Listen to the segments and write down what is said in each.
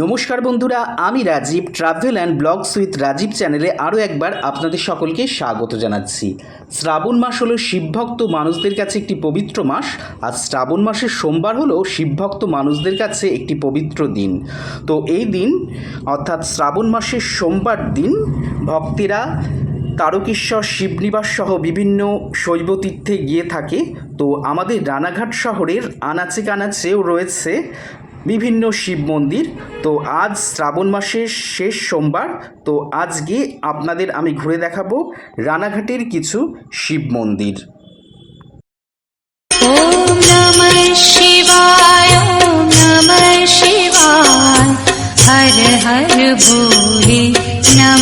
নমস্কার বন্ধুরা, আমি Rajiv travel and blogs with Rajiv চ্যানেলে আরও একবার আপনাদের সকলকে স্বাগত জানাচ্ছি। শ্রাবণ মাস হলো শিবভক্ত মানুষদের কাছে একটি পবিত্র মাস, আর শ্রাবণ মাসের সোমবার হলো শিবভক্ত মানুষদের কাছে একটি পবিত্র দিন। তো এই দিন, অর্থাৎ শ্রাবণ মাসের সোমবার দিন, ভক্তেরা তারকেশ্বর, শিবনিবাস সহ বিভিন্ন শৈব তীর্থে গিয়ে থাকে। তো আমাদের রানাঘাট শহরের আনাচে কানাচেও রয়েছে বিভিন্ন শিব মন্দির। তো আজ শ্রাবণ মাসের শেষ সোমবার। তো আজকে আপনাদের আমি ঘুরে দেখাবো রানাঘাটের কিছু শিব মন্দির। শিবায় শিবায়। হর হর নম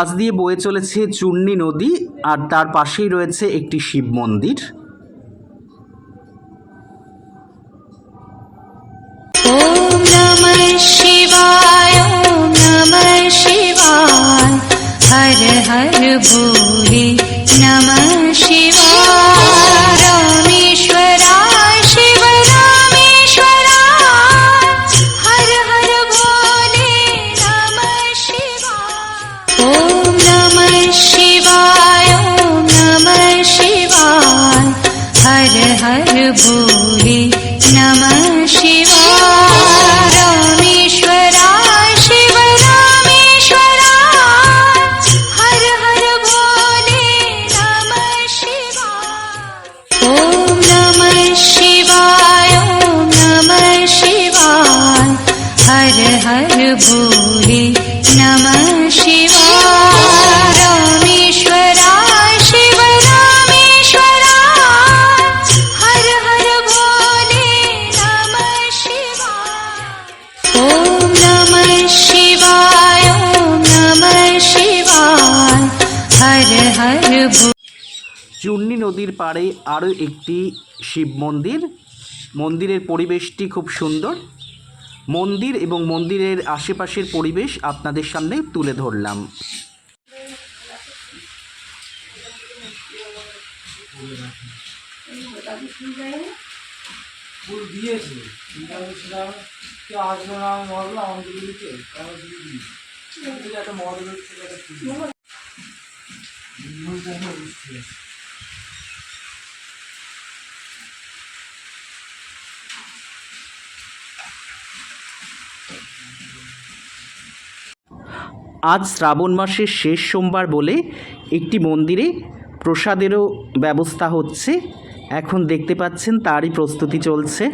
পাশ দিয়ে বয়ে চলেছে চূর্ণী নদী আর তার পাশেই রয়েছে একটি শিব মন্দির ॐ नमः शिवाय ॐ नमः शिवाय हर हर भोले नमः हर भोले नमः शिव हर हर भोले नमः নদীর পাড়ে আরও একটি শিব মন্দির। মন্দিরের পরিবেশটি খুব সুন্দর। মন্দির এবং মন্দিরের আশেপাশের পরিবেশ আপনাদের সামনে তুলে ধরলাম। ফুল দিয়েছে আজ শ্রাবণ মাসের শেষ সোমবার বলে একটি মন্দিরে প্রসাদেরও ব্যবস্থা হচ্ছে এখন দেখতে পাচ্ছেন তারই প্রস্তুতি চলছে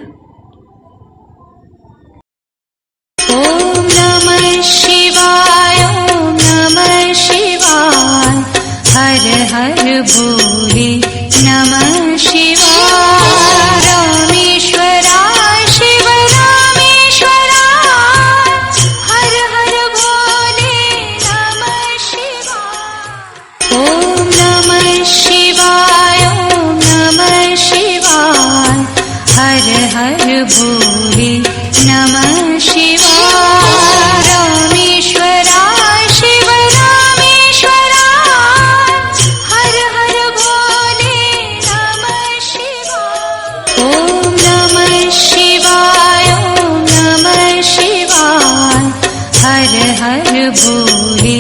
ॐ नमः शिवाय ॐ नमः शिवाय हर हर भोले हर हर भोले नमः शिवाय रामेश्वराय शिव हर हर भोले नमः शिवाय ॐ नमः शिवाय ॐ नमः शिवाय। हर हर भोले